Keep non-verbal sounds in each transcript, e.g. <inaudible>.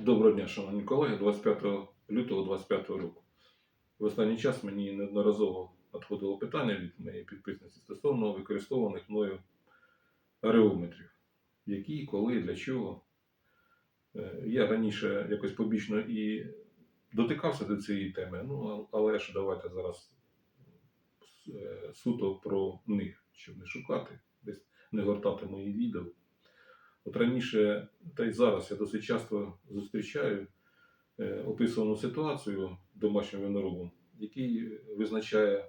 Доброго дня, шановні колеги. 25 лютого 25 року. В останній час мені неодноразово надходило питання від моєї підписниці стосовно використовуваних мною ареометрів. Які, коли, для чого. Е, Я раніше якось побічно і дотикався до цієї теми, ну але ж давайте зараз е, суто про них, щоб не шукати, десь не гортати мої відео. От раніше, та й зараз я досить часто зустрічаю е, описану ситуацію домашнім виноробом, який визначає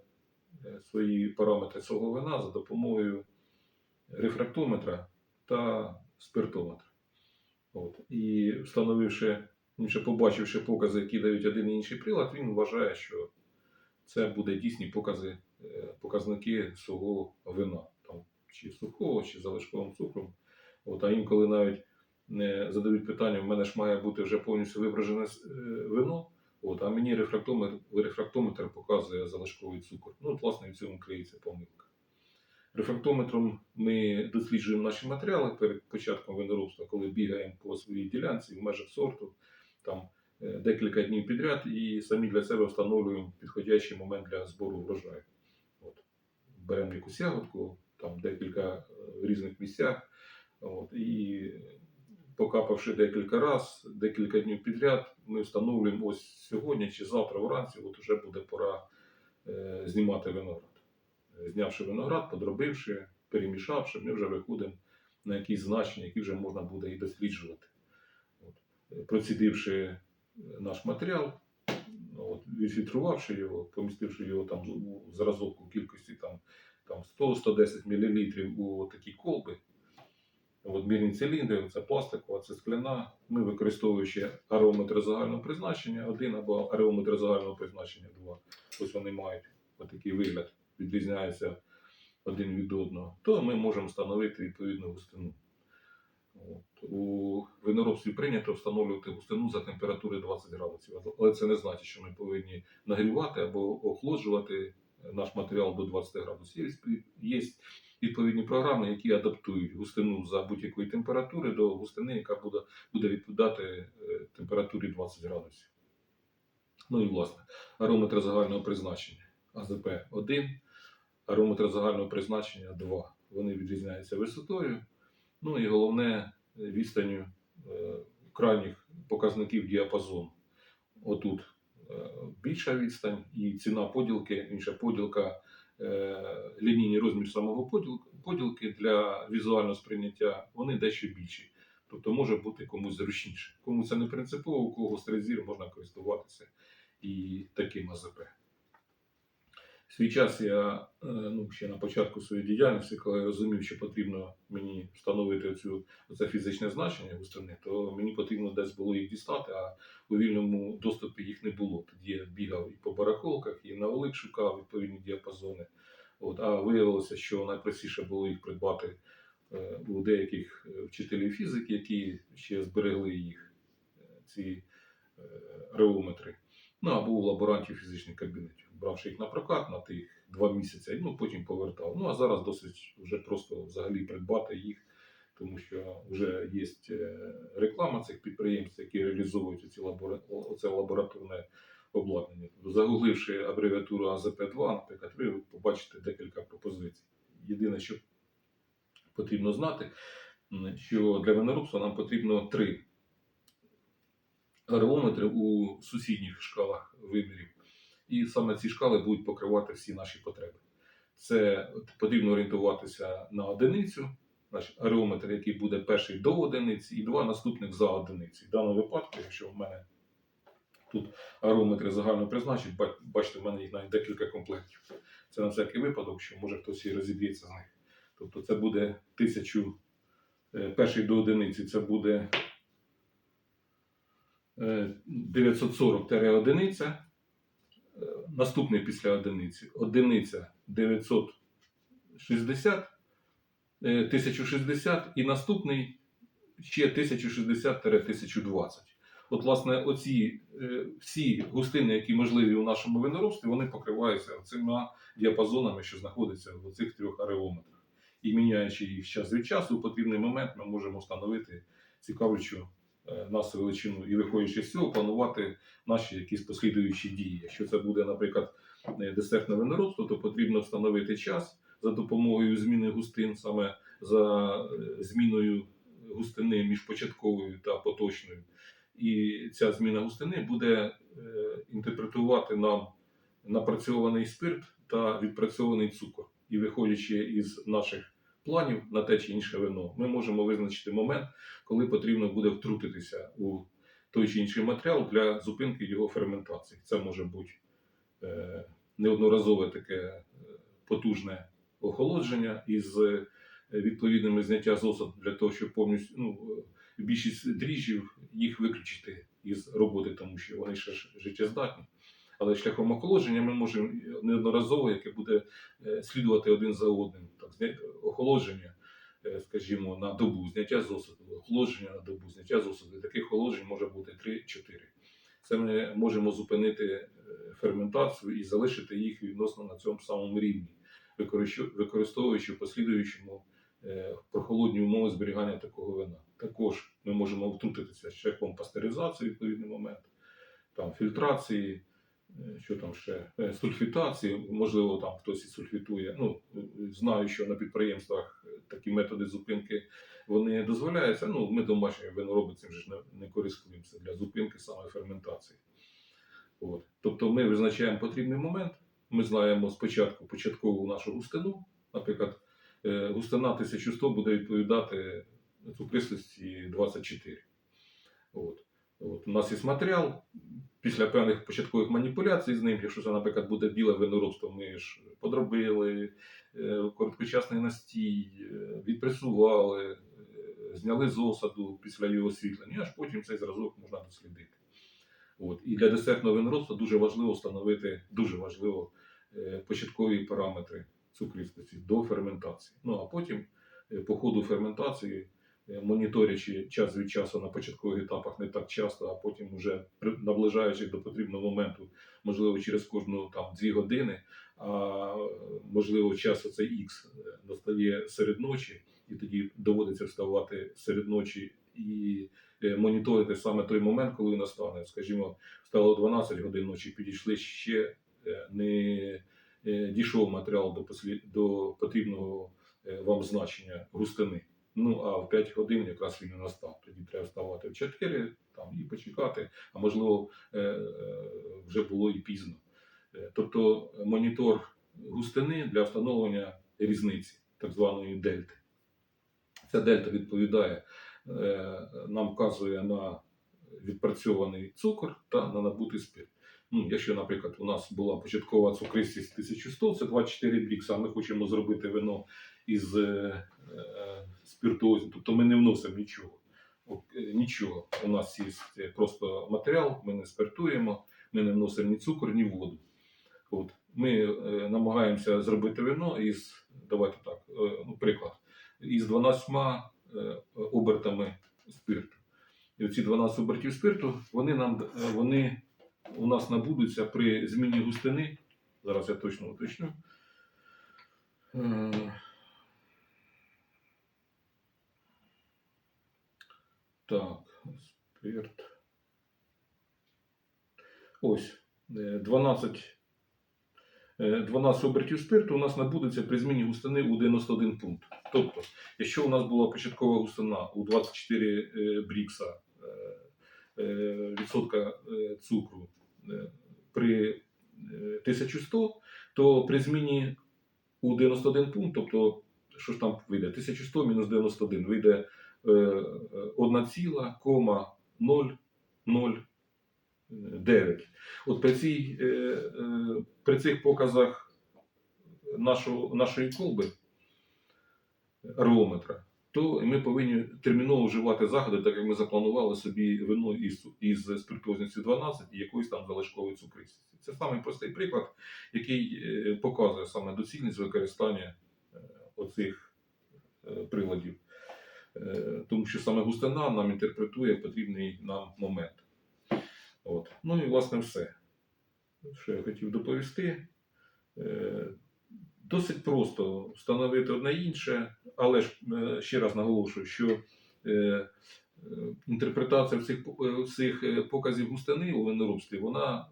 е, свої параметри свого вина за допомогою рефрактометра та спиртометра. От. І встановивши, інше побачивши покази, які дають один і інший прилад, він вважає, що це буде дійсні покази, е, показники свого вина, там, чи сухого, чи залишковим цукром. От, а інколи навіть не задають питання, в мене ж має бути вже повністю вибражене е, вино, от, а мені рефрактометр, рефрактометр показує залишковий цукор. Ну, от, власне, в цьому криється помилка. Рефрактометром ми досліджуємо наші матеріали перед початком виноробства, коли бігаємо по своїй ділянці в межах сорту, там е, декілька днів підряд, і самі для себе встановлюємо підходящий момент для збору врожаю. От. Беремо якусь ягодку, там декілька е, в різних місцях. От, і покапавши декілька разів, декілька днів підряд, ми встановлюємо ось сьогодні чи завтра вранці, от вже буде пора е, знімати виноград. Е, Знявши виноград, подробивши, перемішавши, ми вже виходимо на якісь значення, які вже можна буде і досліджувати. От. Е, Процідивши наш матеріал, от, відфільтрувавши його, помістивши його там у зразок у кількості там, там 100-110 мл у такі колби. От мірні циліндри, це пластикова, це скляна. Ми використовуючи ареометр загального призначення, один або ареометр загального призначення два. Ось вони мають отакий вигляд, відрізняються один від одного, то ми можемо встановити відповідну густину. От. У виноробстві прийнято встановлювати густину за температури 20 градусів, але це не значить, що ми повинні нагрівати або охолоджувати наш матеріал до 20 градусів. Є відповідні програми, які адаптують густину за будь-якої температури до густини, яка буде, буде відповідати е, температурі 20 градусів. Ну і власне, аерометр загального призначення АЗП-1, аерометр загального призначення 2. Вони відрізняються висотою. Ну і головне відстанню е, крайніх показників діапазону. Отут е, більша відстань і ціна поділки, інша поділка, лінійний розмір самого поділ- поділки для візуального сприйняття, вони дещо більші. Тобто може бути комусь зручніше. Кому це не принципово, у кого стрезір можна користуватися і таким АЗП. Свій час я е, ну, ще на початку своєї діяльності, коли я розумів, що потрібно мені встановити цю, це фізичне значення густини, то мені потрібно десь було їх дістати, а у вільному доступі їх не було. Тоді я бігав і по барахолках, і на Олик шукав відповідні діапазони. От, а виявилося, що найпростіше було їх придбати е, у деяких е, вчителів фізики, які ще зберегли їх, ці реометри. Ну або у лаборантів фізичних кабінетів, бравши їх на прокат на тих два місяці, ну потім повертав. Ну а зараз досить вже просто взагалі придбати їх, тому що вже є реклама цих підприємств, які реалізовують ці лабора... оце лабораторне обладнання. Загугливши абревіатуру АЗП-2, наприклад, ви побачите декілька пропозицій. Єдине, що потрібно знати, що для виноробства нам потрібно три ареометри у сусідніх шкалах вимірів. І саме ці шкали будуть покривати всі наші потреби. Це потрібно орієнтуватися на одиницю, наш ареометр, який буде перший до одиниці, і два наступних за одиниці. В даному випадку, якщо в мене тут ареометри загального призначення, бачите, в мене їх навіть декілька комплектів. Це на всякий випадок, що може хтось і розіб'ється з них. Тобто це буде тисячу, е, перший до одиниці це буде е, 940-одиниця, е, наступний після одиниці, одиниця 960, е, 1060 і наступний ще 1060-1020. От, власне, оці е, всі густини, які можливі у нашому виноробстві, вони покриваються цими діапазонами, що знаходяться в цих трьох ареометрах. І міняючи їх час від часу, у потрібний момент ми можемо встановити цікавлячу е, нас величину і виходячи з цього, планувати наші якісь послідуючі дії. Якщо це буде, наприклад, е, десертне виноробство, то потрібно встановити час за допомогою зміни густин, саме за е, зміною густини між початковою та поточною. І ця зміна густини буде інтерпретувати нам напрацьований спирт та відпрацьований цукор. І виходячи із наших планів на те чи інше вино, ми можемо визначити момент, коли потрібно буде втрутитися у той чи інший матеріал для зупинки його ферментації. Це може бути е, неодноразове таке е, потужне охолодження із е, відповідними зняття з осад для того, щоб повністю ну, більшість дріжджів їх виключити із роботи, тому що вони ще життєздатні. Але шляхом охолодження ми можемо неодноразово, яке буде слідувати один за одним. Охолодження, е, скажімо, на добу, зняття з осаду, охолодження на добу, зняття з осаду. Таких охолоджень може бути 3-4. Це ми можемо зупинити е, ферментацію і залишити їх відносно на цьому самому рівні, використовуючи в послідуючому е, прохолодні умови зберігання такого вина. Також ми можемо втрутитися шляхом пастеризації в відповідний момент, там, фільтрації, що там ще, е, сульфітації, можливо, там хтось і сульфітує. Ну, е, знаю, що на підприємствах е, такі методи зупинки вони дозволяються. Ну, ми домашні винороби цим ж не, не користуємося для зупинки саме ферментації. От. Тобто ми визначаємо потрібний момент, ми знаємо спочатку початкову нашу густину, наприклад, е, густина 1100 буде відповідати цукристості 24. От. От. У нас є матеріал. Після певних початкових маніпуляцій з ним, якщо це, наприклад, буде біле виноробство, ми ж подробили, е, короткочасний настій, е, відпресували, е, зняли з осаду після його освітлення, аж потім цей зразок можна дослідити. От. І для десертного виноробства дуже важливо встановити дуже важливо початкові параметри цукристості до ферментації. Ну а потім по ходу ферментації, моніторячи час від часу на початкових етапах не так часто, а потім вже наближаючись до потрібного моменту, можливо, через кожну там дві години, а можливо, час оцей X настає серед ночі, і тоді доводиться вставати серед ночі і е, моніторити саме той момент, коли настане. Скажімо, стало 12 годин ночі, підійшли ще е, не е, дійшов матеріал до, послід... до потрібного е, вам значення густини. Ну а в 5 годин якраз він і настав. Тоді треба вставати в 4 там, і почекати, а можливо, е, е, вже було і пізно. Е, Тобто монітор густини для встановлення різниці, так званої дельти. Ця дельта відповідає, нам вказує на відпрацьований цукор та на набутий спирт. Ну, якщо, наприклад, у нас була початкова цукристість 1100, це 24 брікса, а ми хочемо зробити вино із е, е, тобто ми не вносимо нічого. Е, нічого. У нас є просто матеріал, ми не спиртуємо, ми не вносимо ні цукор, ні воду. От. Ми е, намагаємося зробити вино із, давайте так, е, ну, приклад, із 12 е, обертами спирту. І оці 12 обертів спирту, вони нам е, вони у нас набудуться при зміні густини. Зараз я точно уточню. Е, Так, спирт. Ось е, 12, е, 12 обертів спирту у нас набудеться при зміні густини у 91 пункт. Тобто, якщо у нас була початкова густина у 24 е, брікса е, е, відсотка е, цукру е, при е, 1100, то при зміні у 91 пункт, тобто, що ж там вийде? 1100 мінус 91 вийде е, е, 1,009. От при, цій, е, е, при цих показах нашого, нашої колби ареометра, то ми повинні терміново вживати заходи, так як ми запланували собі вино із, із спиртозністю 12 і якоюсь там залишковою цукристістю. Це самий простий приклад, який е, показує саме доцільність використання е, оцих е, приладів. Е, Тому що саме густина нам інтерпретує потрібний нам момент. От. Ну і власне все. Що я хотів доповісти. Е, Досить просто встановити одне інше, але ж е, ще раз наголошую, що інтерпретація е, всіх показів густини у виноробстві, вона,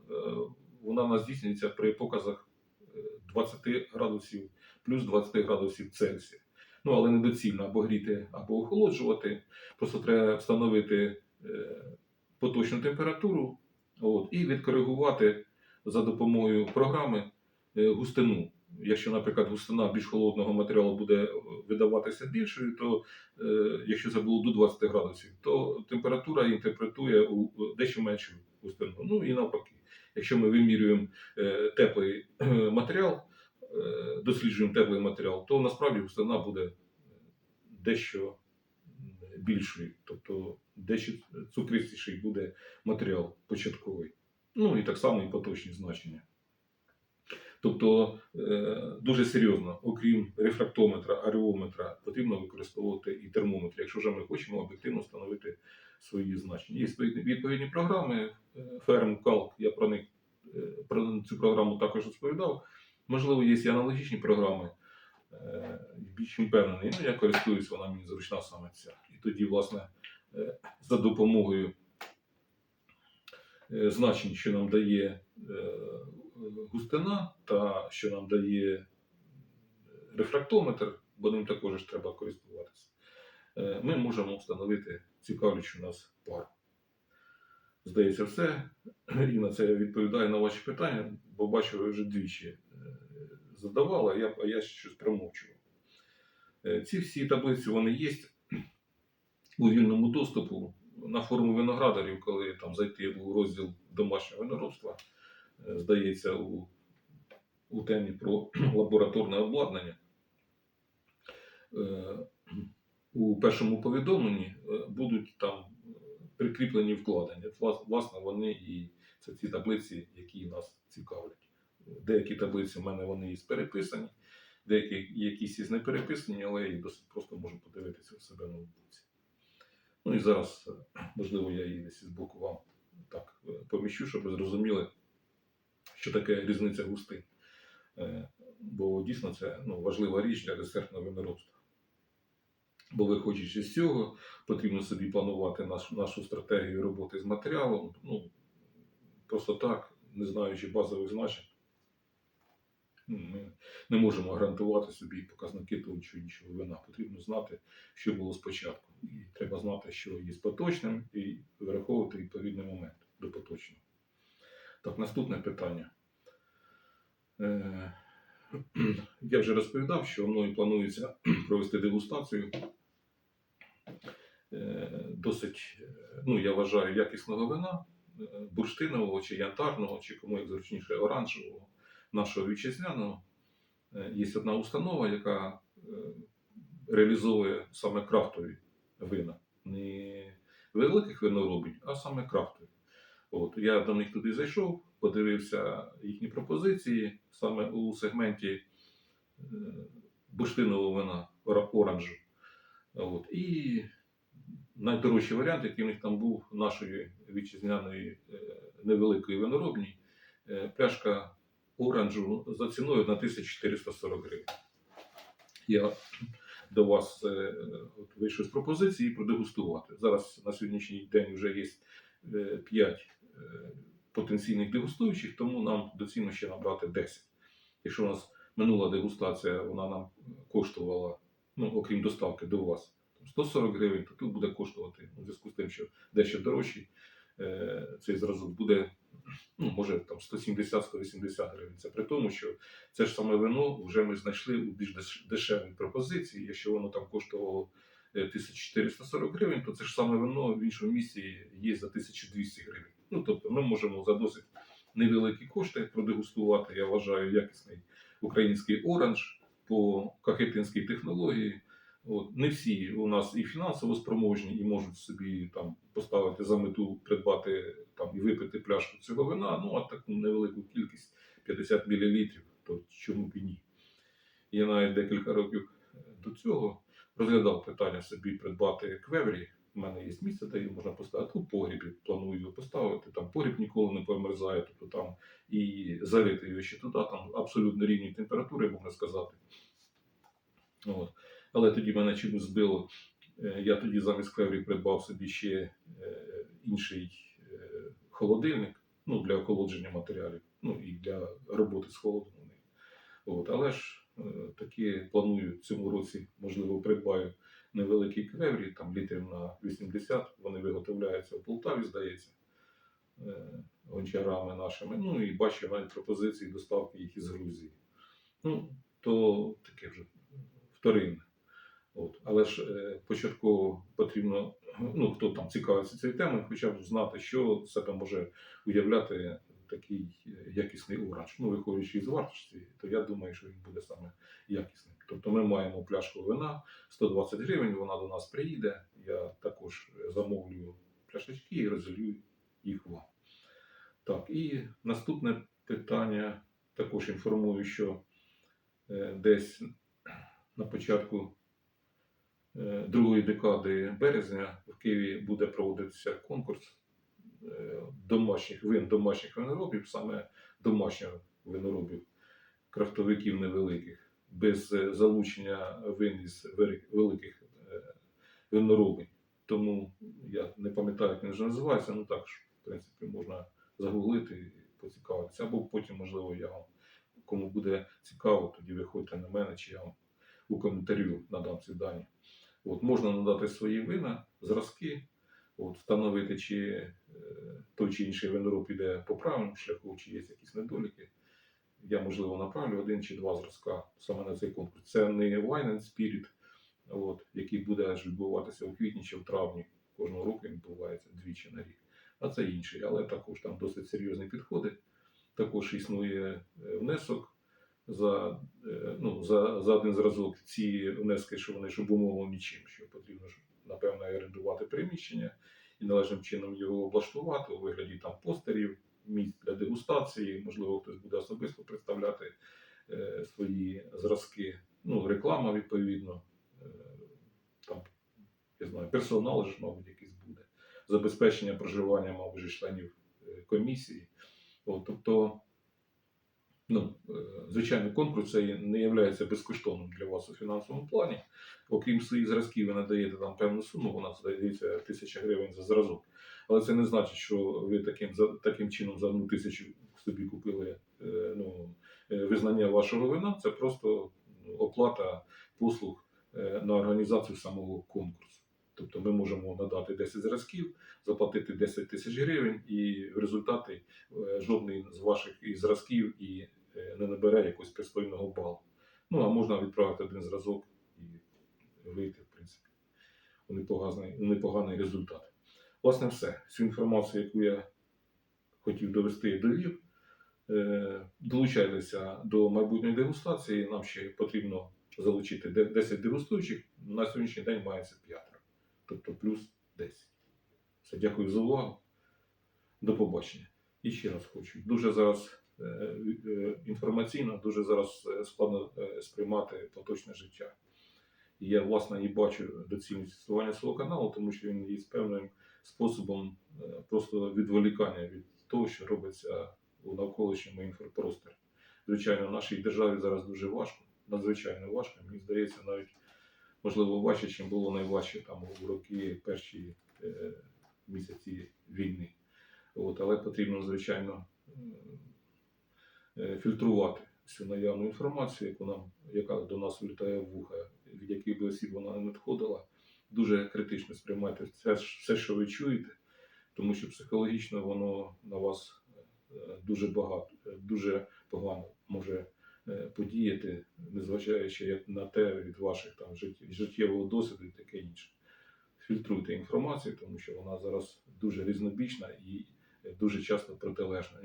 вона в нас здійснюється при показах е, 20 градусів плюс 20 градусів Цельсія. Ну, але недоцільно або гріти, або охолоджувати. Просто треба встановити е, поточну температуру от, і відкоригувати за допомогою програми е, густину. Якщо, наприклад, густина більш холодного матеріалу буде е, видаватися більшою, то якщо це було до 20 градусів, то температура інтерпретує у дещо меншу густину. Ну і навпаки, якщо ми вимірюємо теплий матеріал, досліджуємо теплий матеріал, то насправді густина буде дещо більшою, тобто дещо цукристіший буде матеріал початковий. Ну і так само і поточні значення. Тобто е, дуже серйозно, окрім рефрактометра, ареометра, потрібно використовувати і термометр, якщо вже ми хочемо об'єктивно встановити свої значення. Є відповідні- програми, Ферм, Калк, я про них е, про цю програму також розповідав. Можливо, є і аналогічні програми, е, більш впевнений. Ну, я користуюсь, вона мені зручна саме ця. І тоді, власне, е, за допомогою е, значень, що нам дає густина та що нам дає рефрактометр, бо ним також треба користуватися, ми можемо встановити цікавлячу нас пару. Здається, все. І на це я відповідаю на ваші питання, бо бачу, ви вже двічі е, задавали, а я, а я щось промовчував. Е, Ці всі таблиці вони є у вільному доступу на форумі виноградарів, коли там зайти у розділ домашнього виноробства, е, здається, у, у темі про <clears throat> лабораторне обладнання. У першому повідомленні будуть там прикріплені вкладення. Власне, вони і це ці таблиці, які нас цікавлять. Деякі таблиці в мене вони і переписані, деякі якісь із не переписані, але я їх досить просто можу подивитися у себе на ноутбуці. Ну і зараз, е, можливо, я її десь з боку вам так е, поміщу, щоб ви зрозуміли, що таке різниця густин. Е, Бо дійсно це ну, важлива річ для десертного виноробства. Бо виходячи з цього, потрібно собі планувати нашу, нашу стратегію роботи з матеріалом. Ну, просто так, не знаючи базових значень, ну, ми не можемо гарантувати собі показники того чи іншого вина. Потрібно знати, що було спочатку. І треба знати, що є з поточним, і враховувати відповідний момент до поточного. Так, наступне питання. Е, <clears throat> Я вже розповідав, що мною планується <clears throat> провести дегустацію досить, е, ну я вважаю, якісного вина, е, бурштинового чи янтарного, чи кому як зручніше оранжевого, нашого вітчизняного. Е, Є одна установа, яка е, реалізовує саме крафтові вина. Не великих виноробів, а саме крафтові. От, я до них туди зайшов, подивився їхні пропозиції саме у сегменті е, бурштинового вина оранжу. От, і найдорожчий варіант, який в них там був нашої вітчизняної е, невеликої виноробні, е, пляшка оранжу за ціною на 1440 гривень. Я до вас е, от вийшов з пропозиції продегустувати. Зараз на сьогоднішній день вже є 5 потенційних дегустуючих, тому нам доцільно ще набрати 10. Якщо у нас минула дегустація, вона нам коштувала, ну, окрім доставки до вас, 140 гривень, то тут буде коштувати у зв'язку з тим, що дещо дорожчий е, цей зразок буде, ну, може там 170-180 гривень. Це при тому, що це ж саме вино вже ми знайшли у більш деш- дешевій пропозиції. Якщо воно там коштувало е, 1440 гривень, то це ж саме вино в іншому місці є за 1200 гривень. Ну тобто ми можемо за досить невеликі кошти продегустувати, я вважаю, якісний український оранж по кахетинській технології. От, не всі у нас і фінансово спроможні, і можуть собі там поставити за мету придбати там і випити пляшку цього вина. Ну а таку невелику кількість 50 мл, то чому б і ні. Я навіть декілька років до цього розглядав питання собі придбати квеврі. У мене є місце, де її можна поставити у погрібі. Планую його поставити. Там погріб ніколи не померзає, тобто там і залити його ще туди, там абсолютно рівні температури, можна сказати. От. Але тоді мене чомусь збило Е, Я тоді замість клеврі придбав собі ще е, інший е, холодильник ну, для охолодження матеріалів, ну і для роботи з холодом. От, але ж таки планую в цьому році, можливо, придбаю невеликий клеврі, там літрів на 80, вони виготовляються в Полтаві, здається, е, гончарами нашими. Ну і бачу навіть пропозиції доставки їх із Грузії. Ну, то таке вже вторинне. От. Але ж е, початково потрібно, ну хто там цікавиться цією темою, хоча б знати, що себе може уявляти такий е, якісний оранж. Ну, виходячи із вартості, то я думаю, що він буде саме якісним. Тобто ми маємо пляшку вина 120 гривень, вона до нас приїде. Я також замовлю пляшечки і розілью їх вам. Так, і наступне питання також інформую, що е, десь на початку е, другої декади березня в Києві буде проводитися конкурс е, домашніх вин, домашніх виноробів, саме домашніх виноробів, крафтовиків невеликих, без е, залучення вин із великих е, виноробень. Тому я не пам'ятаю, як він вже називається, ну так ж, в принципі, можна загуглити і поцікавитися. Або потім, можливо, я вам, кому буде цікаво, тоді виходьте на мене, чи я вам у коментарю надам ці дані. От, можна надати свої вина, зразки, от, встановити, чи е, той чи інший винороб іде по правильному шляху, чи є якісь недоліки. Я, можливо, направлю один чи два зразка саме на цей конкурс. Це не Wine and Spirit, от, який буде відбуватися у квітні чи в травні. Кожного року він відбувається двічі на рік. А це інший, але також там досить серйозні підходи. Також існує е, внесок за, е, ну, за, за один зразок. Ці внески, що вони ж обумовлені чим, що потрібно напевно, орендувати приміщення і належним чином його облаштувати у вигляді там постерів, місць для дегустації. Можливо, хтось буде особисто представляти е, свої зразки. Ну, реклама відповідно. Е, там, я знаю, персонал ж, мабуть, якийсь буде. Забезпечення проживання, мабуть, членів е, комісії. От, тобто, ну, звичайно, конкурс цей не є безкоштовним для вас у фінансовому плані. Окрім своїх зразків, ви надаєте там певну суму, вона здається тисяча гривень за зразок. Але це не значить, що ви таким, таким чином за одну тисячу собі купили е, ну, е, визнання вашого вина. Це просто ну, оплата послуг е, на організацію самого конкурсу. Тобто ми можемо надати 10 зразків, заплатити 10 тисяч гривень, і в результаті жодний з ваших зразків і не набере якогось пристойного балу. Ну а можна відправити один зразок і вийти, в принципі, у непоганий, у непоганий результат. Власне, все. Всю інформацію, яку я хотів довести, я довів. Е, Долучайтеся до майбутньої дегустації. Нам ще потрібно залучити 10 дегустуючих. На сьогоднішній день мається п'ятеро, тобто плюс 10. Все, дякую за увагу. До побачення. І ще раз хочу. Дуже зараз е, е, інформаційно, дуже зараз складно сприймати поточне життя. І я, власне, і бачу доцільність існування свого каналу, тому що він є певним способом е, просто відволікання від того, що робиться у навколишньому інфопросторі. Звичайно, в нашій державі зараз дуже важко, надзвичайно важко. Мені здається, навіть можливо важче, ніж було найважче там у роки перші е, місяці війни. От, але потрібно, звичайно, е, фільтрувати всю наявну інформацію, яку нам, яка до нас влітає в вуха, від яких би осіб вона не надходила. Дуже критично сприймайте все, все, що ви чуєте, тому що психологічно воно на вас е, дуже багато, е, дуже погано може е, подіяти, незважаючи на те від ваших там життєв- життєвого досвіду і таке інше. Фільтруйте інформацію, тому що вона зараз дуже різнобічна і дуже часто протилежна.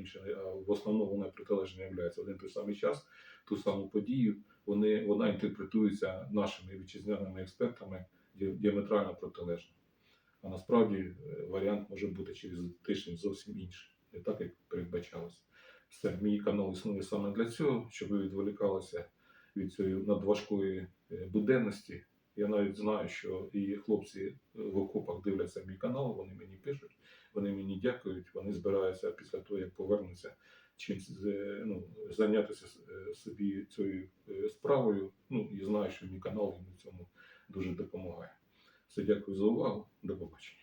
В основному вона протилежна є. Один той самий час, ту саму подію, вони, вона інтерпретується нашими вітчизняними експертами діаметрально протилежно. А насправді е, варіант може бути через тиждень зовсім інший, не так, як передбачалося. Все, мій канал існує саме для цього, щоб ви відволікалися від цієї надважкої е, буденності. Я навіть знаю, що і хлопці е, в окопах дивляться мій канал, вони мені пишуть, вони мені дякують, вони збираються після того, як повернуться чимось е, ну, зайнятися собі цією справою. Ну і знаю, що мій канал їм у цьому дуже допомагає. Все, дякую за увагу. До побачення.